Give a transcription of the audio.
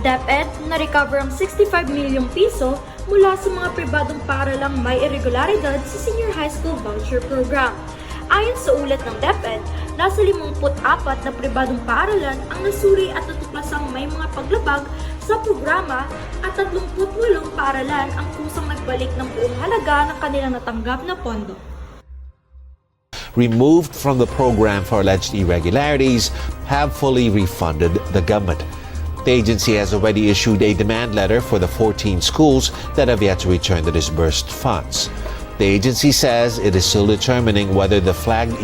DepEd na recover ang 65 milyong piso mula sa mga pribadong paaralang may irregularidad sa Senior High School Voucher Program. Ayon sa ulat ng DepEd, nasa 54 na pribadong paaralan ang nasuri at natuklasang may mga paglabag sa programa at 38 paaralan ang kusang nagbalik ng buong halaga ng kanilang natanggap na pondo. removed from the program for alleged irregularities have fully refunded the government. The agency has already issued a demand letter for the 14 schools that have yet to return the disbursed funds. The agency says it is still determining whether the flagged.